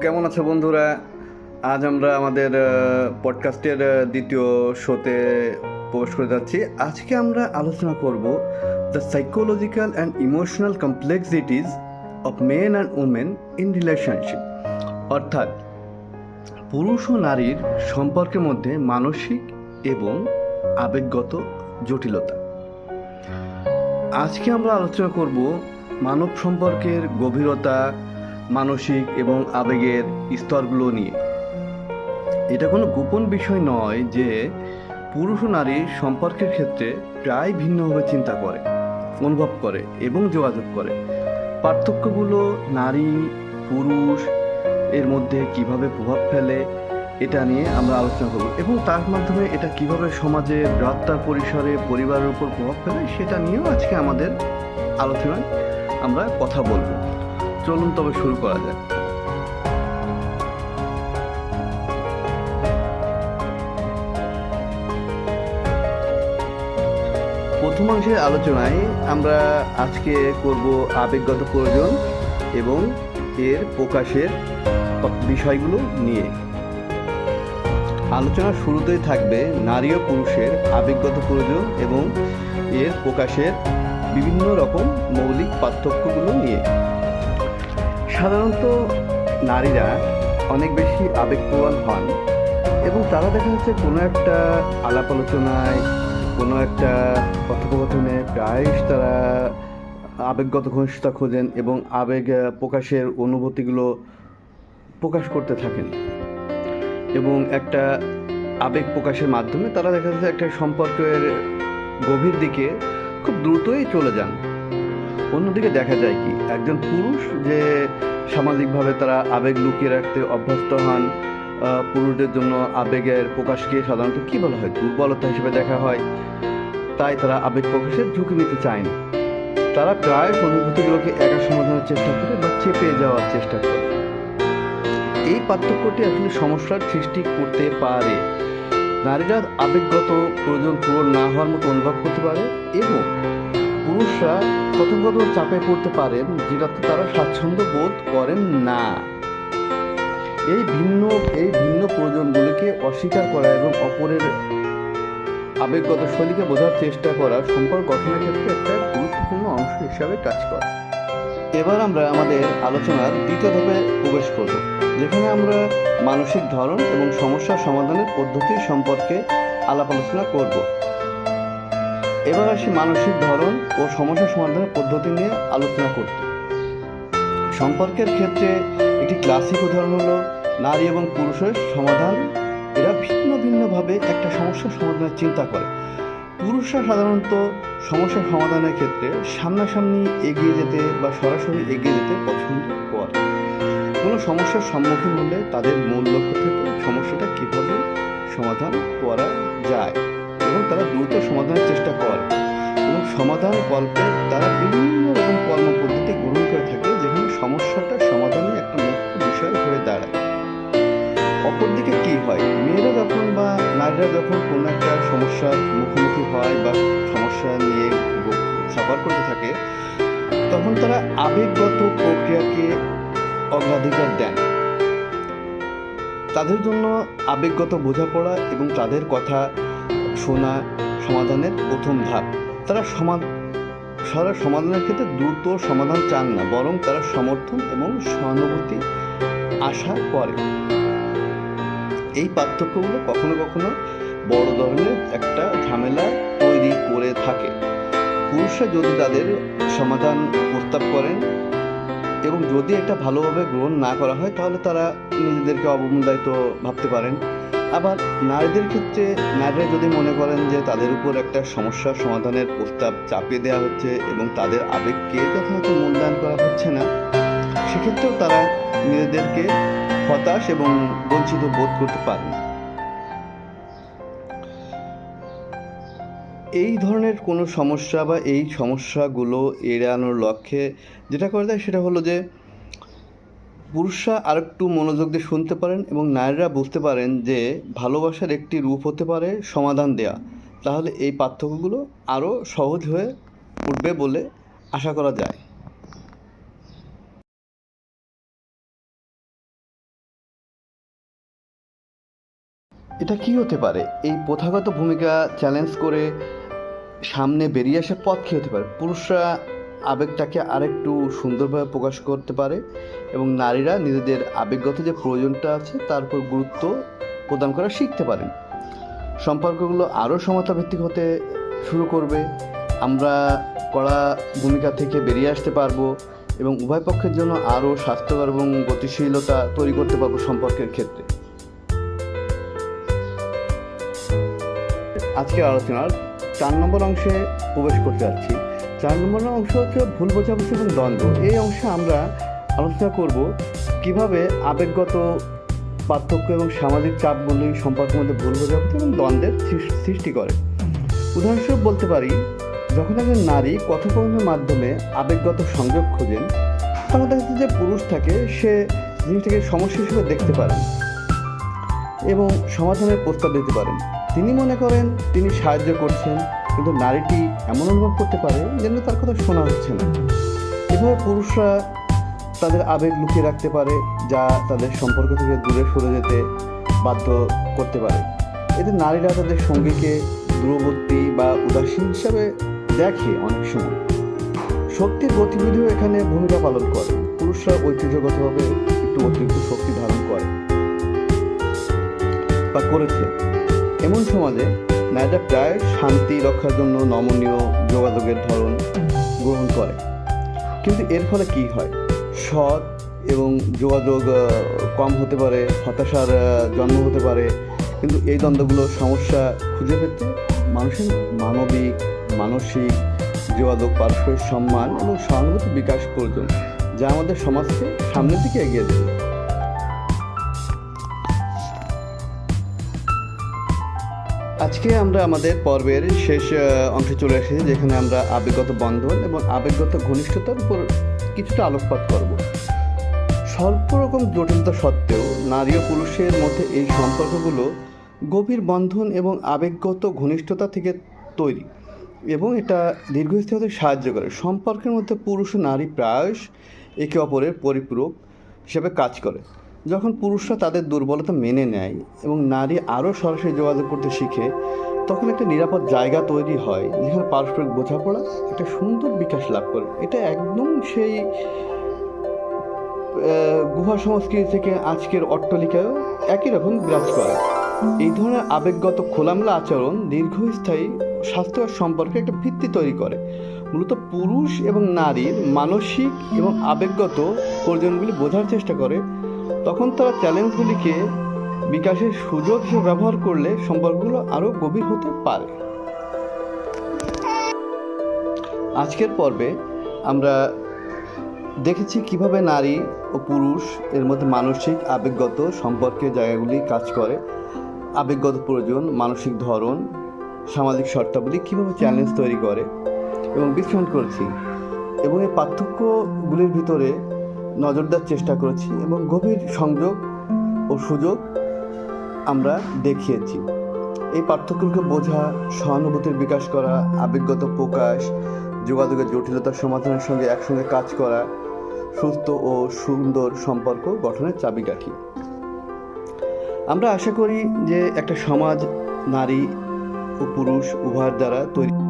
কেমন আছে বন্ধুরা? আজ আমরা আমাদের পডকাস্টের দ্বিতীয় শোতে প্রবেশ করে যাচ্ছি। আজকে আমরা আলোচনা করব the psychological and emotional complexities of men and women in relationship অর্থাৎ, পুরুষ ও নারীর সম্পর্কের মধ্যে মানসিক এবং আবেগগত জটিলতা। আজকে আমরা আলোচনা করব মানব সম্পর্কের গভীরতা মানসিক এবং আবেগের স্তরগুলো নিয়ে। এটা কোনো গোপন বিষয় নয় যে পুরুষ ও নারী সম্পর্কের ক্ষেত্রে প্রায় ভিন্নভাবে চিন্তা করে, অনুভব করে এবং যোগাযোগ করে। পার্থক্যগুলো নারী, পুরুষ এর মধ্যে কীভাবে প্রভাব ফেলে এটা নিয়ে আমরা আলোচনা করব এবং তার মাধ্যমে এটা কীভাবে সমাজে বৃহত্তর পরিসরে পরিবারের উপর প্রভাব ফেলে সেটা নিয়েও আজকে আমাদের আলোচনায় আমরা কথা বলব। চলুন তবে শুরু করা যাক। প্রথমাংশের আলোচনায় আমরা আজকে করব আবেগগত প্রয়োজন এবং এর প্রকাশের বিষয়গুলো নিয়ে। আলোচনার শুরুতেই থাকবে নারী ও পুরুষের আবেগগত প্রয়োজন এবং এর প্রকাশের বিভিন্ন রকম মৌলিক পার্থক্যগুলো নিয়ে। সাধারণত নারীরা অনেক বেশি আবেগপ্রবণ হন এবং তারা দেখা যাচ্ছে কোনো একটা আলাপ আলোচনায়, কোনো একটা কথোপকথনে প্রায়শ তারা আবেগগত ঘনিষ্ঠতা খোঁজেন এবং আবেগ প্রকাশের অনুভূতিগুলো প্রকাশ করতে থাকেন। এবং একটা আবেগ প্রকাশের মাধ্যমে তারা দেখা যাচ্ছে একটা সম্পর্কের গভীর দিকে খুব দ্রুতই চলে যান। অন্যদিকে দেখা যায় কি, একজন পুরুষ যে সামাজিকভাবে তারা আবেগ লুকিয়ে রাখতে অভ্যস্ত হন পুরুষদের জন্য আবেগের প্রকাশকে সাধারণত কী বলা হয়? দুর্বলতা হিসেবে দেখা হয়। তাই তারা আবেগ প্রকাশের ঝুঁকি নিতে চায় না। তারা প্রায় অনুভূতিগুলোকে একা সমাধানের চেষ্টা করে বা চেপে যাওয়ার চেষ্টা করে। এই পার্থক্যটি আসলে সমস্যার সৃষ্টি করতে পারে। নারীরা আবেগগত প্রয়োজন পূরণ না হওয়ার মতো অনুভব করতে পারে এবং পুরুষরা প্রথম চাপে পড়তে পারেন যেটাতে তারা স্বাচ্ছন্দ্য বোধ করেন না। এই ভিন্ন এই ভিন্ন প্রয়োজনগুলিকে অস্বীকার করা এবং অপরের আবেগগত শৈলীকে বোঝার চেষ্টা করা সম্পর্ক গঠনের ক্ষেত্রে একটা গুরুত্বপূর্ণ অংশ হিসাবে কাজ করে। এবার আমরা আমাদের আলোচনার দ্বিতীয় ধাপে প্রবেশ করব, যেখানে আমরা মানসিক ধরন এবং সমস্যা সমাধানের পদ্ধতি সম্পর্কে আলাপ আলোচনা করব। এবার আসি মানসিক ধরন ও সমস্যা সমাধানের পদ্ধতি নিয়ে আলোচনা করতে। সম্পর্কের ক্ষেত্রে একটি ক্লাসিক উদাহরণ হলো, নারী এবং পুরুষের সমাধান। এরা ভিন্ন ভিন্নভাবে একটা সমস্যার সমাধানের চিন্তা করে। পুরুষরা সাধারণত সমস্যার সমাধানের ক্ষেত্রে সামনাসামনি এগিয়ে যেতে বা সরাসরি এগিয়ে যেতে পছন্দ করে। কোনো সমস্যার সম্মুখীন হলে তাদের মূল লক্ষ্য থেকে সমস্যাটা কীভাবে সমাধান করা যায়? এবং তারা দ্রুত সমাধানের চেষ্টা করে। এবং সমাধান কল্পে তারা বিভিন্ন রকম কর্মপদ্ধতি গ্রহণ করে থাকে, যেখানে সমস্যাটা সমাধানের একটা মুখ্য বিষয় হয়ে দাঁড়ায়। অপরদিকে কি হয়? মেয়েরা যখন বা নারীরা যখন কোনো একটা সমস্যার মুখোমুখি হয় বা সমস্যা নিয়ে সাফার করতে থাকে, তখন তারা আবেগগত প্রক্রিয়াকে অগ্রাধিকার দেন। তাদের জন্য আবেগগত বোঝাপড়া এবং তাদের কথা শোনা সমাধানের প্রথম ধাপ। তারা সমাধ সারা সমাধানের ক্ষেত্রে দ্রুত সমাধান চান না, বরং তারা সমর্থন এবং সহানুভূতি আশা করে। এই পার্থক্যগুলো কখনো কখনো বড় ধরনের একটা ঝামেলা তৈরি করে থাকে। পুরুষরা যদি তাদের সমাধান প্রস্তাব করেন এবং যদি এটা ভালোভাবে গ্রহণ না করা হয়, তাহলে তারা নিজেদেরকে অবমূল্যায়িত ভাবতে পারেন। আবার নারীদের ক্ষেত্রে নারীরা যদি মনে করেন যে তাদের উপর একটা সমস্যার সমাধানের প্রস্তাব চাপিয়ে দেওয়া হচ্ছে এবং তাদের আবেগকে যথাযথ মূল্যায়ন করা হচ্ছে না, সেক্ষেত্রেও তারা নিজেদেরকে হতাশ এবং বঞ্চিত বোধ করতে পারেন এই ধরনের কোনো সমস্যা বা এই সমস্যাগুলো এড়ানোর লক্ষ্যে যেটা করা যায় সেটা হলো যে পুরুষরা আরেকটু মনোযোগ দিয়ে শুনতে পারেন এবং নারীরা বুঝতে পারেন যে ভালোবাসার একটি রূপ হতে পারে সমাধান দেয়া। তাহলে এই পার্থক্যগুলো আরও সহজ হয়ে উঠবে বলে আশা করা যায়। এটা কি হতে পারে? এই প্রথাগত ভূমিকা চ্যালেঞ্জ করে সামনে বেরিয়ে আসার পথ কী হতে পারে? পুরুষরা আবেগটাকে আরেকটু সুন্দরভাবে প্রকাশ করতে পারে এবং নারীরা নিজেদের আবেগগত যে প্রয়োজনটা আছে, তার উপর গুরুত্ব প্রদান করা শিখতে পারেন। সম্পর্কগুলো আরও সমতাভিত্তিক হতে শুরু করবে। আমরা কড়া ভূমিকা থেকে বেরিয়ে আসতে পারব এবং উভয় পক্ষের জন্য আরও স্বাস্থ্যকর এবং গতিশীলতা তৈরি করতে পারব সম্পর্কের ক্ষেত্রে। আজকের আলোচনার চার নম্বর অংশে প্রবেশ করতে যাচ্ছি। চার নম্বর অংশ হচ্ছে ভুল বোঝাবুঝি এবং দ্বন্দ্ব। এই অংশে আমরা আলোচনা করব কীভাবে আবেগগত পার্থক্য এবং সামাজিক চাপগুলি সম্পর্কের মধ্যে ভুল বোঝাবুঝি এবং দ্বন্দ্বের সৃষ্টি করে। উদাহরণস্বরূপ বলতে পারি, যখন একজন নারী কথোপকথনের মাধ্যমে আবেগগত সংযোগ খোঁজেন, তখন দেখা যাচ্ছে যে পুরুষ থাকে, সে জিনিসটাকে সমস্যা হিসেবে দেখতে পারেন এবং সমাধানের প্রস্তাব দিতে পারেন। তিনি মনে করেন তিনি সাহায্য করছেন কিন্তু নারীটি এমন অনুভব করতে পারে যেন তার কথা শোনা হচ্ছে না। এভাবে পুরুষরা তাদের আবেগ লুকিয়ে রাখতে পারে, যা তাদের সম্পর্ক থেকে দূরে সরে যেতে বাধ্য করতে পারে। এতে নারীরা তাদের সঙ্গীকে দূরবর্তী বা উদাসীন হিসাবে দেখে অনেক সময়। শক্তির গতিবিধিও এখানে ভূমিকা পালন করে। পুরুষরা ঐতিহ্যগতভাবে একটু অতিরিক্ত শক্তি ধারণ করে বা করেছে এমন সমাজে নারীরা প্রায় শান্তি রক্ষার জন্য নমনীয় যোগাযোগের ধরন গ্রহণ করে। কিন্তু এর ফলে কি হয়? সৎ এবং যোগাযোগ কম হতে পারে, হতাশার জন্ম হতে পারে। কিন্তু এই দ্বন্দ্বগুলো সমস্যা খুঁজে পেতে মানুষের মানবিক, মানসিক যোগাযোগ, পারস্পরিক সম্মান এবং সহানুভূতি বিকাশ প্রয়োজন, যা আমাদের সমাজকে সামনের দিকে এগিয়ে দেবে। আজকে আমরা আমাদের পর্বের শেষ অংশে চলে এসেছি, যেখানে আমরা আবেগগত বন্ধন এবং আবেগগত ঘনিষ্ঠতার উপর কিছুটা আলোকপাত করব। স্বল্প রকম জটিলতা সত্ত্বেও নারী ও পুরুষের মধ্যে এই সম্পর্কগুলো গভীর বন্ধন এবং আবেগগত ঘনিষ্ঠতা থেকে তৈরি এবং এটা দীর্ঘস্থায়ী হতে সাহায্য করে। সম্পর্কের মধ্যে পুরুষ ও নারী প্রায়শ একে অপরের পরিপূরক হিসেবে কাজ করে। যখন পুরুষরা তাদের দুর্বলতা মেনে নেয় এবং নারী আরও সরাসরি যোগাযোগ করতে শিখে, তখন একটা নিরাপদ জায়গা তৈরি হয়। যেখানে পারস্পরিক বোঝাপড়া, একটা সুন্দর বিকাশ লাভ করে। এটা একদম সেই গুহা সংস্কৃতি থেকে আজকের অট্টলিকায়ও একই রকম বিরাজ করে। এই ধরনের আবেগগত খোলামেলা আচরণ দীর্ঘস্থায়ী স্বাস্থ্যকর সম্পর্কে একটা ভিত্তি তৈরি করে। মূলত পুরুষ এবং নারীর মানসিক এবং আবেগগত প্রয়োজনগুলি বোঝার চেষ্টা করে তখন তারা চ্যালেঞ্জগুলিকে বিকাশের সুযোগ হিসেবে ব্যবহার করলে সম্পর্কগুলো আরও গভীর হতে পারে। আজকের পর্বে আমরা দেখেছি কীভাবে নারী ও পুরুষ এর মধ্যে মানসিক আবেগগত সম্পর্কের জায়গাগুলি কাজ করে। আবেগগত প্রয়োজন, মানসিক ধরন, সামাজিক শর্তাবলী কীভাবে চ্যালেঞ্জ তৈরি করে এবং বিশ্লেষণ করেছি। এবং এই পার্থক্যগুলির ভিতরে নজর দেওয়ার চেষ্টা করেছি এবং গভীর সংযোগ ও সুযোগ আমরা দেখিয়েছি। এই পার্থক্যকে বোঝা, সহানুভূতির বিকাশ করা, আবেগগত প্রকাশ, যোগাযোগের জটিলতার সমাধানের সঙ্গে একসঙ্গে কাজ করা, সুস্থ ও সুন্দর সম্পর্ক গঠনের চাবিকাঠি। আমরা আশা করি যে একটা সমাজ, নারী ও পুরুষ উভয়ের দ্বারা তৈরি